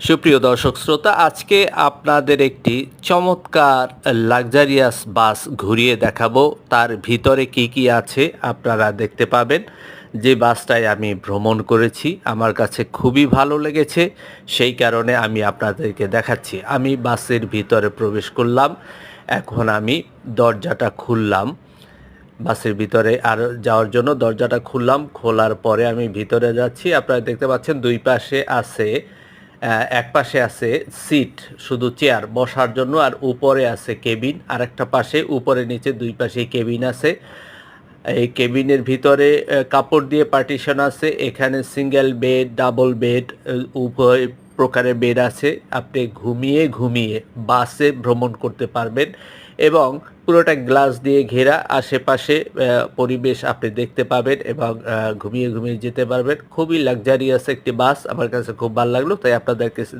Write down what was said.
সুপ্রিয় দর্শক শ্রোতা, আজকে আপনাদের একটি চমৎকার লাক্সারিয়াস বাস ঘুরিয়ে দেখাবো। তার ভিতরে কি কি আছে আপনারা দেখতে পাবেন। যে বাসটায় আমি ভ্রমণ করেছি, আমার কাছে খুবই ভালো লেগেছে। সেই কারণে আমি আপনাদেরকে দেখাচ্ছি। আমি বাসের ভিতরে প্রবেশ করলাম। এখন আমি দরজাটা খুললাম। বাসের ভিতরে আর যাওয়ার জন্য দরজাটা খুললাম। খোলার পরে আমি ভিতরে যাচ্ছি। আপনারা দেখতে পাচ্ছেন দুই পাশে আছে এক পাশে আছে সিট, শুধু চেয়ার বসার জন্য, আর উপরে আছে কেবিন আর একটা পাশে উপরে নিচে দুই পাশে কেবিন আছে। এই কেবিনের ভিতরে কাপড় দিয়ে পার্টিশন আছে, এখানে সিঙ্গেল বেড, ডাবল বেড উভয় প্রকারের বেড আছে, আপনি ঘুমিয়ে ঘুমিয়ে বাসে ভ্রমণ করতে পারবেন এবং পুরোটা গ্লাস দিয়ে ঘেরা আশেপাশে পরিবেশ আপনি দেখতে পাবেন এবং ঘুমিয়ে ঘুমিয়ে যেতে পারবেন। খুবই লাক্সারিয়াস একটি বাস, আমার কাছে খুব ভালো লাগল, তাই আপনাদেরকে